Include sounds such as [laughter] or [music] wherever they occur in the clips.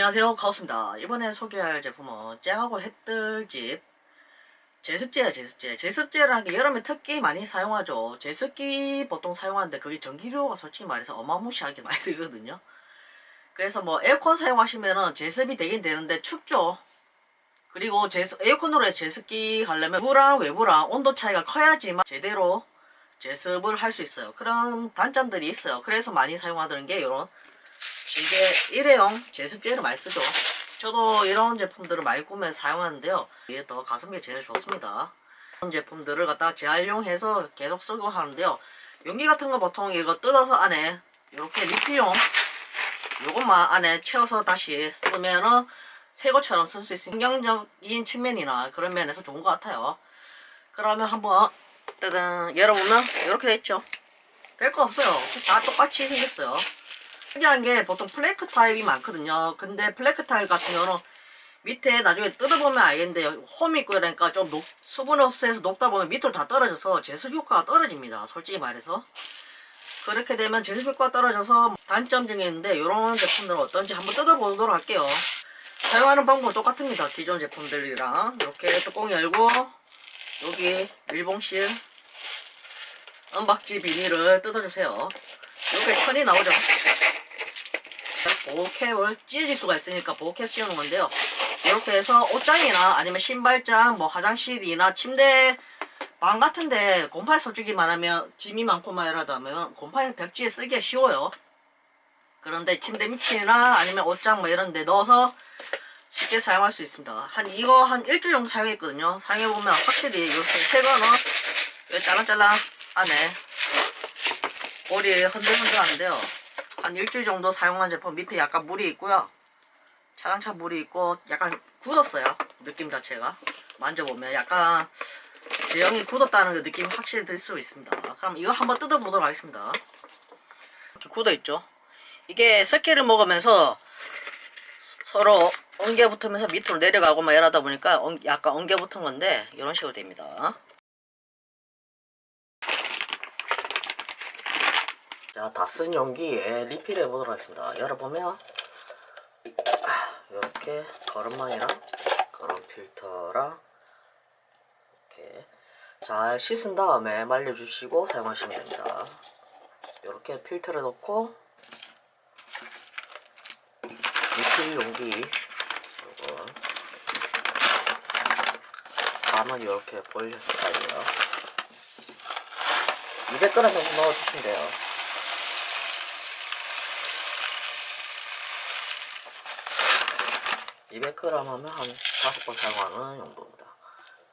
안녕하세요. 가우스입니다. 이번에 소개할 제품은 쨍하고 햇들집. 제습제예요 제습제. 제습제라는 게 여름에 특히 많이 사용하죠. 제습기 보통 사용하는데 그게 전기료가 솔직히 말해서 어마무시하게 많이 [laughs] 들거든요. 그래서 뭐 에어컨 사용하시면은 제습이 되긴 되는데 춥죠. 그리고 제습, 에어컨으로 제습기 하려면 외부랑 외부랑 온도 차이가 커야지만 제대로 제습을 할 수 있어요. 그런 단점들이 있어요. 그래서 많이 사용하는 게 이런 이게 일회용 제습제를 많이 쓰죠. 저도 이런 제품들을 많이 구매해 사용하는데요. 이게 더 가성비 제일 좋습니다. 이런 제품들을 갖다가 재활용해서 계속 쓰고 하는데요. 용기 같은 거 보통 이거 뜯어서 안에 이렇게 리필용 요것만 안에 채워서 다시 쓰면은 새 것처럼 쓸 수 있는 환경적인 측면이나 그런 면에서 좋은 것 같아요. 그러면 한번 따단 열어보면 이렇게 돼 있죠. 별거 없어요. 다 똑같이 생겼어요. 특이한 게 보통 플레이크 타입이 많거든요. 근데 플레이크 타입 같은 경우는 밑에 나중에 뜯어보면 알겠는데 홈이 있고 이러니까 좀 녹, 수분 흡수해서 녹다 보면 밑으로 다 떨어져서 제습 효과가 떨어집니다. 솔직히 말해서. 그렇게 되면 제습 효과가 떨어져서 단점 중에 있는데 이런 제품들은 어떤지 한번 뜯어보도록 할게요. 사용하는 방법은 똑같습니다. 기존 제품들이랑 이렇게 뚜껑 열고 여기 밀봉실 은박지 비닐을 뜯어주세요. 이렇게 천이 나오죠. 보호캡을 찢어질 수가 있으니까 보호캡 씌우는 건데요. 이렇게 해서 옷장이나 아니면 신발장, 뭐 화장실이나 침대 방 같은데 곰팡이 솔직히 말하면 짐이 많고 하면 곰팡이 벽지에 쓰기가 쉬워요. 그런데 침대 밑이나 아니면 옷장 뭐 이런 데 넣어서 쉽게 사용할 수 있습니다. 한 이거 한 일주일 정도 사용했거든요. 사용해보면 확실히 이렇게 새거는 짤랑짤랑 안에 볼이 흔들흔들하는데요. 한 일주일 정도 사용한 제품 밑에 약간 물이 있고요. 차량차 물이 있고 약간 굳었어요. 느낌 자체가. 만져보면 약간 제형이 굳었다는 그 느낌이 확실히 들 수 있습니다. 그럼 이거 한번 뜯어보도록 하겠습니다. 이렇게 굳어있죠. 이게 습기를 먹으면서 서로 엉겨 붙으면서 밑으로 내려가고 막 이러다 보니까 엉- 약간 엉겨 붙은 건데 이런 식으로 됩니다. 자, 다 쓴 용기에 리필해 보도록 하겠습니다. 열어보면 이렇게 거름망이랑 거름 필터랑 이렇게 잘 씻은 다음에 말려주시고 사용하시면 됩니다. 이렇게 필터를 넣고 리필 용기 요거 밤은 이렇게 벌려줘야 200g 정도 넣어주시면 돼요. 200g 하면 한 5번 사용하는 용도입니다.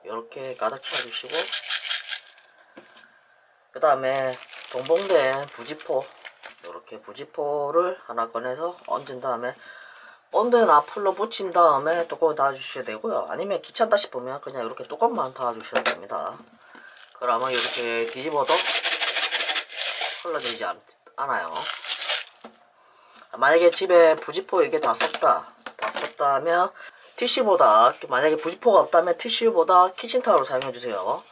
이렇게 가득 채워주시고 그 다음에 동봉된 부지포 이렇게 부지포를 하나 꺼내서 얹은 다음에 본드나 풀로 붙인 다음에 뚜껑을 닫아주셔야 되고요. 아니면 귀찮다 싶으면 그냥 이렇게 뚜껑만 닫아주셔도 됩니다. 그러면 이렇게 뒤집어도 흘러내지 않, 않아요. 만약에 집에 부지포 이게 다 썼다 다 썼다면 티슈보다 만약에 부지포가 없다면 티슈보다 키친타올을 사용해주세요.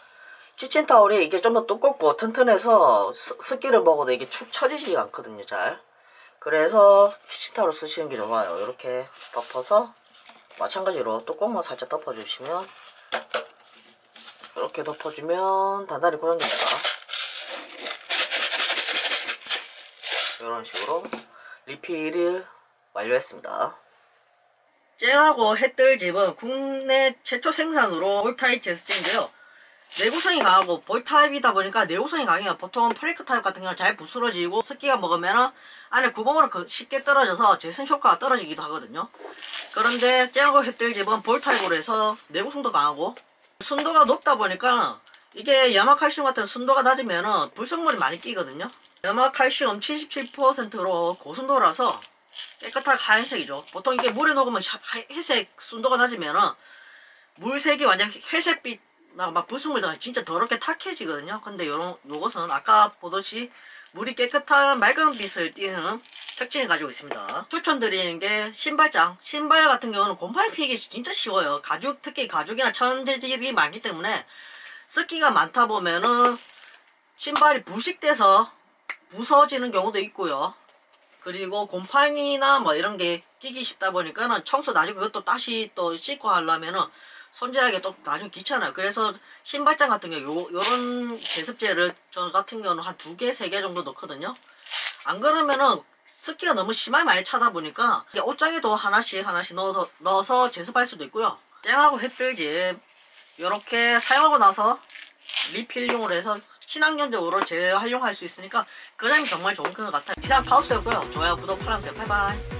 키친타올이 이게 좀 더 두껍고 튼튼해서 스- 습기를 먹어도 이게 축 처지지 않거든요 잘. 그래서 키친타올을 쓰시는 게 좋아요. 이렇게 덮어서 마찬가지로 뚜껑만 살짝 덮어주시면 이렇게 덮어주면 단단히 고정됩니다. 이런 식으로 리필을 완료했습니다. 쨍하고 햇들집은 국내 최초 생산으로 볼타입 제습제인데요. 내구성이 강하고 볼타입이다 보니까 내구성이 강해요. 보통 프레이크 타입 같은 경우는 잘 부스러지고 습기가 먹으면 안에 구멍으로 그- 쉽게 떨어져서 제습 효과가 떨어지기도 하거든요. 그런데 쨍하고 햇들집은 볼타입으로 해서 내구성도 강하고 순도가 높다 보니까 이게 염화칼슘 같은 순도가 낮으면 불순물이 많이 끼거든요. 염화칼슘 77%로 고순도라서 깨끗하게 하얀색이죠. 보통 이게 물에 녹으면 회색 순도가 낮으면은 물색이 완전 회색빛 나막 불순물 들 진짜 더럽게 탁해지거든요. 근데 요런 요것은 아까 보듯이 물이 깨끗한 맑은 빛을 띠는 특징을 가지고 있습니다. 추천드리는 게 신발장. 신발 같은 경우는 곰팡이 피기 진짜 쉬워요. 가죽 특히 가죽이나 천재질이 많기 때문에 습기가 많다 보면은 신발이 부식돼서 부서지는 경우도 있고요. 그리고 곰팡이나 뭐 이런 게 끼기 쉽다 보니까는 청소 나중에 그것도 다시 또 씻고 하려면은 손질하기 또 나중에 귀찮아요. 그래서 신발장 같은 경우 요, 요런 제습제를 저 같은 경우는 한 두 개, 세 개 정도 넣거든요. 안 그러면은 습기가 너무 심하게 많이 차다 보니까 옷장에도 하나씩 하나씩 넣어서, 넣어서 제습할 수도 있고요. 쨍하고 햇들집 이렇게 사용하고 나서 리필용으로 해서 친환경적으로 재활용할 수 있으니까 그램이 정말 좋은 것 같아요. 이상 카우스였고요. 좋아요, 구독, 알람 주세요. 바이바이.